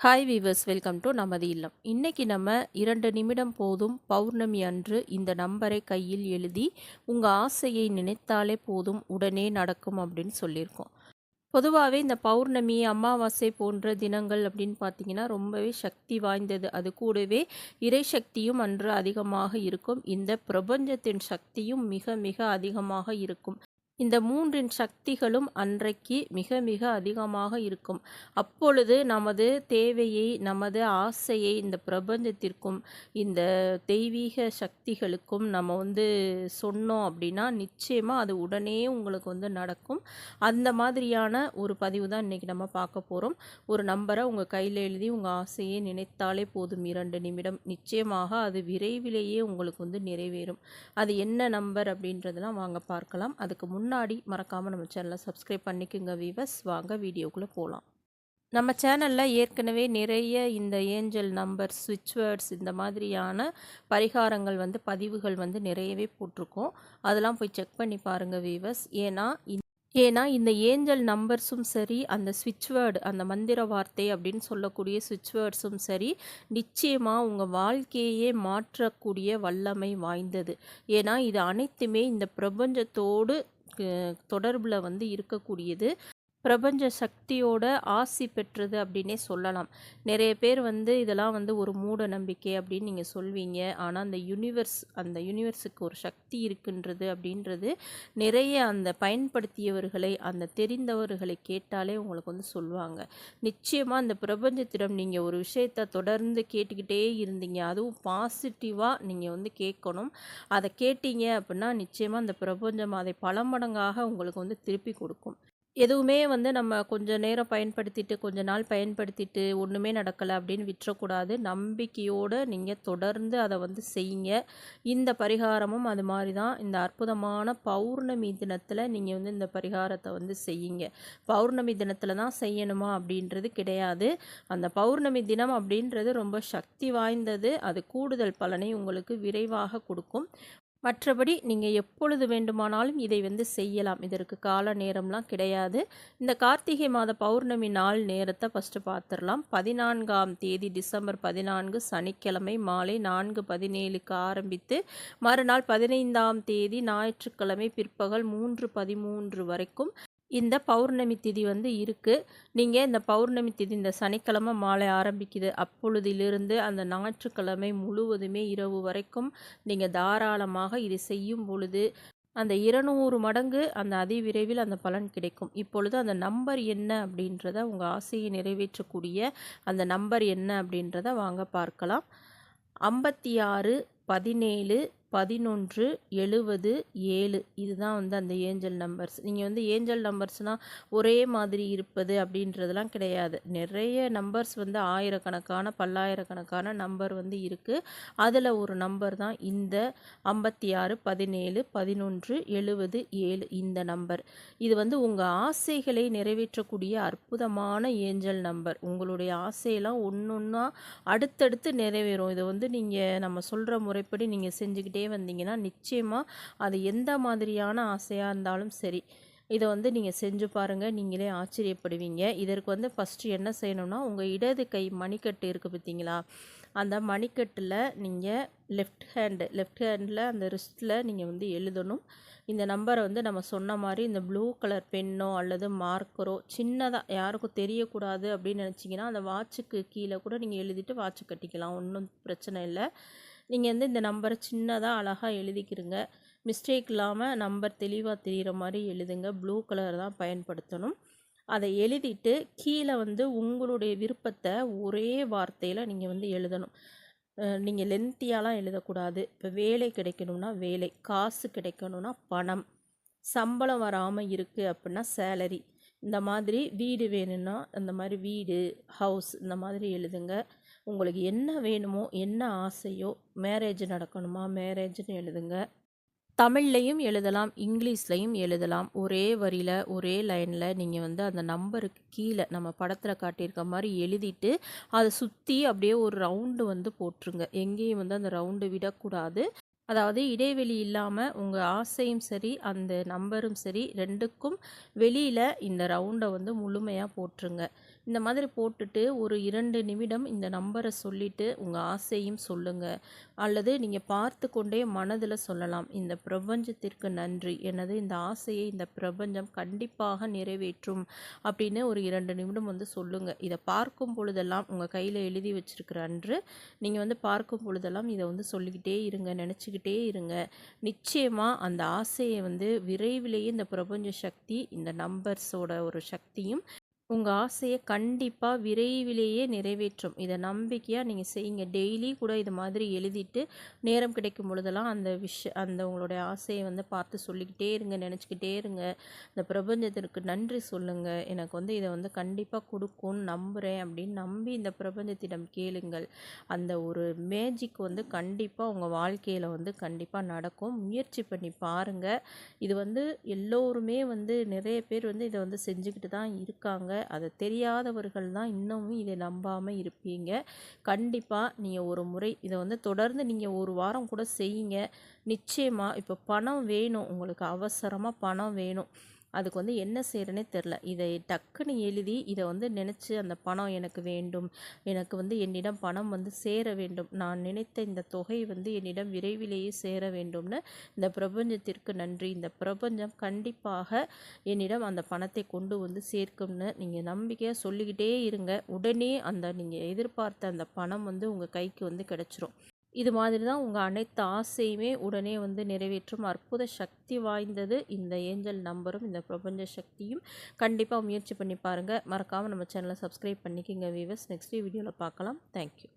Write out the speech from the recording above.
Hi viewers welcome to நமது இல்லம். இன்றைக்கி நம்ம இரண்டு நிமிடம் போதும் பௌர்ணமி அன்று இந்த நம்பரை கையில் எழுதி உங்கள் ஆசையை நினைத்தாலே போதும் உடனே நடக்கும் அப்படின்னு சொல்லியிருக்கோம். பொதுவாகவே இந்த பௌர்ணமி அமாவாசை போன்ற தினங்கள் அப்படின்னு பார்த்தீங்கன்னா ரொம்பவே சக்தி வாய்ந்தது. அது கூடவே இறை சக்தியும் அன்று அதிகமாக இருக்கும். இந்த பிரபஞ்சத்தின் சக்தியும் மிக மிக அதிகமாக இருக்கும். இந்த மூன்றின் சக்திகளும் அன்றைக்கு மிக மிக அதிகமாக இருக்கும். அப்பொழுது நமது தேவையை நமது ஆசையை இந்த பிரபஞ்சத்திற்கும் இந்த தெய்வீக சக்திகளுக்கும் நம்ம வந்து சொன்னோம் அப்படின்னா நிச்சயமாக அது உடனே உங்களுக்கு வந்து நடக்கும். அந்த மாதிரியான ஒரு பதிவு தான் இன்றைக்கி நம்ம பார்க்க போகிறோம் ஒரு நம்பரை உங்கள் கையில் எழுதி உங்கள் ஆசையை நினைத்தாலே போதும் இரண்டு நிமிடம். நிச்சயமாக அது விரைவிலேயே உங்களுக்கு வந்து நிறைவேறும். அது என்ன நம்பர் அப்படின்றதெல்லாம் வாங்க பார்க்கலாம். அதுக்கு முன் முன்னாடி மறக்காமல் நம்ம சேனலை சப்ஸ்கிரைப் பண்ணிக்கோங்க வீவர்ஸ் வாங்க வீடியோக்குள்ளே போகலாம் நம்ம சேனலில் ஏற்கனவே நிறைய இந்த ஏஞ்சல் நம்பர் ஸ்விட்ச் வேர்ட்ஸ் இந்த மாதிரியான பரிகாரங்கள் வந்து பதிவுகள் வந்து நிறையவே போட்டிருக்கோம். அதெல்லாம் போய் செக் பண்ணி பாருங்கள் வீவர்ஸ் ஏன்னா ஏன்னா இந்த ஏஞ்சல் நம்பர்ஸும் சரி அந்த ஸ்விட்ச் வேர்டு அந்த மந்திர வார்த்தை அப்படின்னு சொல்லக்கூடிய ஸ்விட்ச் வேர்ட்ஸும் சரி நிச்சயமாக உங்கள் வாழ்க்கையே மாற்றக்கூடிய வல்லமை வாய்ந்தது. ஏன்னா இது அனைத்துமே இந்த பிரபஞ்சத்தோடு தொடர்பில் வந்து இருக்கக்கூடியது. பிரபஞ்ச சக்தியோட ஆசி பெற்றது அப்படின்னே சொல்லலாம். நிறைய பேர் வந்து இதெல்லாம் வந்து ஒரு மூட நம்பிக்கை அப்படின்னு நீங்கள் சொல்வீங்க. ஆனால் அந்த யூனிவர்ஸ் அந்த யூனிவர்ஸுக்கு ஒரு சக்தி இருக்குன்றது அப்படின்றது நிறைய அந்த பயன்படுத்தியவர்களை அந்த தெரிந்தவர்களை கேட்டாலே உங்களுக்கு வந்து சொல்லுவாங்க. நிச்சயமாக அந்த பிரபஞ்சத்திடம் நீங்கள் ஒரு விஷயத்தை தொடர்ந்து கேட்டுக்கிட்டே இருந்தீங்க. அதுவும் பாசிட்டிவாக நீங்கள் வந்து கேட்கணும். அதை கேட்டீங்க அப்படின்னா நிச்சயமாக அந்த பிரபஞ்சம் அதை பல மடங்காக உங்களுக்கு வந்து திருப்பி கொடுக்கும். எதுவுமே வந்து நம்ம கொஞ்சம் நேரம் பயன்படுத்திட்டு கொஞ்ச நாள் பயன்படுத்திட்டு ஒன்றுமே நடக்கலை அப்படின்னு விட்டுறக்கூடாது. நம்பிக்கையோடு நீங்கள் தொடர்ந்து அதை வந்து செய்யுங்க. இந்த பரிகாரமும் அது மாதிரி தான். இந்த அற்புதமான பௌர்ணமி தினத்தில் நீங்கள் வந்து இந்த பரிகாரத்தை வந்து செய்யுங்க. பௌர்ணமி தினத்தில் தான் செய்யணுமா அப்படின்றது கிடையாது. அந்த பௌர்ணமி தினம் அப்படின்றது ரொம்ப சக்தி வாய்ந்தது. அது கூடுதல் பலனை உங்களுக்கு விரைவாக கொடுக்கும். மற்றபடி நீங்கள் எப்பொழுது வேண்டுமானாலும் இதை வந்து செய்யலாம். இதற்கு கால நேரம்லாம் கிடையாது. இந்த கார்த்திகை மாத பௌர்ணமி நாள் நேரத்தை ஃபஸ்ட்டு பார்த்துடலாம் பதினான்காம் தேதி டிசம்பர் பதினான்கு சனிக்கிழமை மாலை நான்கு பதினேழுக்கு ஆரம்பித்து மறுநாள் பதினைந்தாம் தேதி ஞாயிற்றுக்கிழமை பிற்பகல் மூன்று பதிமூன்று வரைக்கும் இந்த பௌர்ணமி திதி வந்து இருக்குது நீங்கள் இந்த பௌர்ணமி திதி இந்த சனிக்கிழமை மாலை ஆரம்பிக்குது. அப்பொழுதிலிருந்து அந்த ஞாயிற்றுக்கிழமை முழுவதுமே இரவு வரைக்கும் நீங்கள் தாராளமாக இது செய்யும் பொழுது அந்த இருநூறு மடங்கு அந்த அதிவிரைவில் அந்த பலன் கிடைக்கும். இப்பொழுது அந்த நம்பர் என்ன அப்படின்றத உங்கள் ஆசையை நிறைவேற்றக்கூடிய அந்த நம்பர் என்ன அப்படின்றத வாங்க பார்க்கலாம். ஐம்பத்தி ஆறு பதினேழு பதினொன்று எழுவது ஏழு. இதுதான் வந்து அந்த ஏஞ்சல் நம்பர்ஸ். நீங்கள் வந்து ஏஞ்சல் நம்பர்ஸ்னால் ஒரே மாதிரி இருப்பது அப்படின்றதெல்லாம் கிடையாது. நிறைய நம்பர்ஸ் வந்து ஆயிரக்கணக்கான பல்லாயிரக்கணக்கான நம்பர் வந்து இருக்குது அதில் ஒரு நம்பர் தான் இந்த ஐம்பத்தி ஆறு பதினேழு பதினொன்று எழுவது ஏழு இந்த நம்பர். இது வந்து உங்கள் ஆசைகளை நிறைவேற்றக்கூடிய அற்புதமான ஏஞ்சல் நம்பர். உங்களுடைய ஆசையெல்லாம் ஒன்று ஒன்றா அடுத்தடுத்து நிறைவேறும். இதை வந்து நீங்கள் நம்ம சொல்கிற முறைப்படி நீங்கள் செஞ்சுக்கிட்டே வந்தீங்கன்னா நிச்சயமாக அது எந்த மாதிரியான ஆசையாக இருந்தாலும் சரி. இதை வந்து நீங்கள் செஞ்சு பாருங்கள் நீங்களே ஆச்சரியப்படுவீங்க. இதற்கு வந்து ஃபஸ்ட்டு என்ன செய்யணும்னா உங்கள் இடது கை மணிக்கட்டு இருக்குது பார்த்தீங்களா? அந்த மணிக்கட்டில் நீங்கள் லெஃப்ட் ஹேண்டு லெஃப்ட் ஹேண்டில் அந்த ரிஸ்ட்டில் நீங்கள் வந்து எழுதணும். இந்த நம்பரை வந்து நம்ம சொன்ன மாதிரி இந்த ப்ளூ கலர் பென்னோ அல்லது மார்க்கரோ சின்னதாக யாருக்கும் தெரியக்கூடாது அப்படின்னு நினச்சிங்கன்னா அந்த வாட்சுக்கு கீழே கூட நீங்கள் எழுதிட்டு வாட்சு கட்டிக்கலாம். ஒன்றும் பிரச்சனை இல்லை. நீங்கள் வந்து இந்த நம்பரை சின்னதாக அழகாக எழுதிக்கிறங்க மிஸ்டேக் இல்லாமல் நம்பர் தெளிவாக தெரிகிற மாதிரி எழுதுங்க. ப்ளூ கலர் தான் பயன்படுத்தணும். அதை எழுதிட்டு கீழே வந்து உங்களுடைய விருப்பத்தை ஒரே வார்த்தையில் நீங்கள் வந்து எழுதணும். நீங்கள் லென்த்தியாலாம் எழுதக்கூடாது. இப்போ வேலை கிடைக்கணும்னா வேலை காசு கிடைக்கணும்னா பணம் சம்பளம் வராமல் இருக்குது அப்படின்னா சேலரி இந்த மாதிரி வீடு வேணும்னா அந்த மாதிரி வீடு ஹவுஸ் இந்த மாதிரி எழுதுங்க. உங்களுக்கு என்ன வேணுமோ என்ன ஆசையோ மேரேஜ் நடக்கணுமா மேரேஜ்னு எழுதுங்க. தமிழ்லையும் எழுதலாம் இங்கிலீஷ்லையும் எழுதலாம். ஒரே வரியில் ஒரே லைனில் நீங்கள் வந்து அந்த நம்பருக்கு கீழே நம்ம படத்தில் காட்டியிருக்க மாதிரி எழுதிட்டு அதை சுற்றி அப்படியே ஒரு ரவுண்டு வந்து போட்டுருங்க. எங்கேயும் வந்து அந்த ரவுண்டு விடக்கூடாது. அதாவது இடைவெளி இல்லாமல் உங்கள் ஆசையும் சரி அந்த நம்பரும் சரி ரெண்டுக்கும் வெளியில் இந்த ரவுண்டை வந்து முழுமையாக போட்டுருங்க. இந்த மாதிரி போட்டுட்டு ஒரு இரண்டு நிமிடம் இந்த நம்பரை சொல்லிவிட்டு உங்கள் ஆசையும் சொல்லுங்கள் அல்லது நீங்கள் பார்த்து கொண்டே மனதில் சொல்லலாம். இந்த பிரபஞ்சத்திற்கு நன்றி. எனது இந்த ஆசையை இந்த பிரபஞ்சம் கண்டிப்பாக நிறைவேற்றும் அப்படின்னு ஒரு இரண்டு நிமிடம் வந்து சொல்லுங்கள் இதை பார்க்கும் பொழுதெல்லாம் உங்கள் கையில் எழுதி வச்சிருக்கிற அன்று நீங்கள் வந்து பார்க்கும் பொழுதெல்லாம் இதை வந்து சொல்லிக்கிட்டே இருங்க நினச்சிக்கிட்டே இருங்க. நிச்சயமாக அந்த ஆசையை வந்து விரைவிலேயே இந்த பிரபஞ்ச சக்தி இந்த நம்பர்ஸோட ஒரு சக்தியும் உங்கள் ஆசையை கண்டிப்பாக விரைவிலேயே நிறைவேற்றும். இதை நம்பிக்கையாக நீங்கள் செய்யுங்க. டெய்லி கூட இது மாதிரி எழுதிட்டு நேரம் கிடைக்கும் பொழுதெல்லாம் அந்த விஷ அந்த உங்களுடைய ஆசையை வந்து பார்த்து சொல்லிக்கிட்டே இருங்க நினச்சிக்கிட்டே இருங்க. இந்த பிரபஞ்சத்திற்கு நன்றி சொல்லுங்கள் எனக்கு வந்து இதை வந்து கண்டிப்பாக கொடுக்கும்னு நம்புகிறேன் அப்படின்னு நம்பி இந்த பிரபஞ்சத்திடம் கேளுங்கள். அந்த ஒரு மேஜிக் வந்து கண்டிப்பாக உங்கள் வாழ்க்கையில் வந்து கண்டிப்பாக நடக்கும். முயற்சி பண்ணி பாருங்கள் இது வந்து எல்லோருமே வந்து நிறைய பேர் வந்து இதை வந்து செஞ்சுக்கிட்டு தான் இருக்காங்க. அதை தெரியாதவர்கள் தான் இன்னமும் இதை நம்பாமல் இருப்பீங்க. கண்டிப்பாக நீங்கள் ஒரு முறை இதை வந்து தொடர்ந்து நீங்கள் ஒரு வாரம் கூட செய்யுங்க. நிச்சயமாக இப்போ பணம் வேணும். உங்களுக்கு அவசரமாக பணம் வேணும். அதுக்கு வந்து என்ன செய்கிறேனே தெரில. இதை டக்குன்னு எழுதி இதை வந்து நினச்சி அந்த பணம் எனக்கு வேண்டும். எனக்கு வந்து என்னிடம் பணம் வந்து சேர வேண்டும். நான் நினைத்த இந்த தொகை வந்து என்னிடம் விரைவிலேயே சேர வேண்டும்னு இந்த பிரபஞ்சத்திற்கு நன்றி. இந்த பிரபஞ்சம் கண்டிப்பாக என்னிடம் அந்த பணத்தை கொண்டு வந்து சேர்க்கும்னு நீங்கள் நம்பிக்கையாக சொல்லிக்கிட்டே இருங்க. உடனே அந்த நீங்கள் எதிர்பார்த்த அந்த பணம் வந்து உங்கள் கைக்கு வந்து கிடச்சிரும். இது மாதிரி தான் உங்கள் அனைத்து ஆசையுமே உடனே வந்து நிறைவேற்றும். அற்புத சக்தி வாய்ந்தது இந்த ஏஞ்சல் நம்பரும் இந்த பிரபஞ்ச சக்தியும். கண்டிப்பாக முயற்சி பண்ணி பாருங்கள் மறக்காமல் நம்ம சேனலை சப்ஸ்கிரைப் பண்ணிக்கோங்க வீவர்ஸ் நெக்ஸ்ட் வீடியோவில் பார்க்கலாம். தேங்க்யூ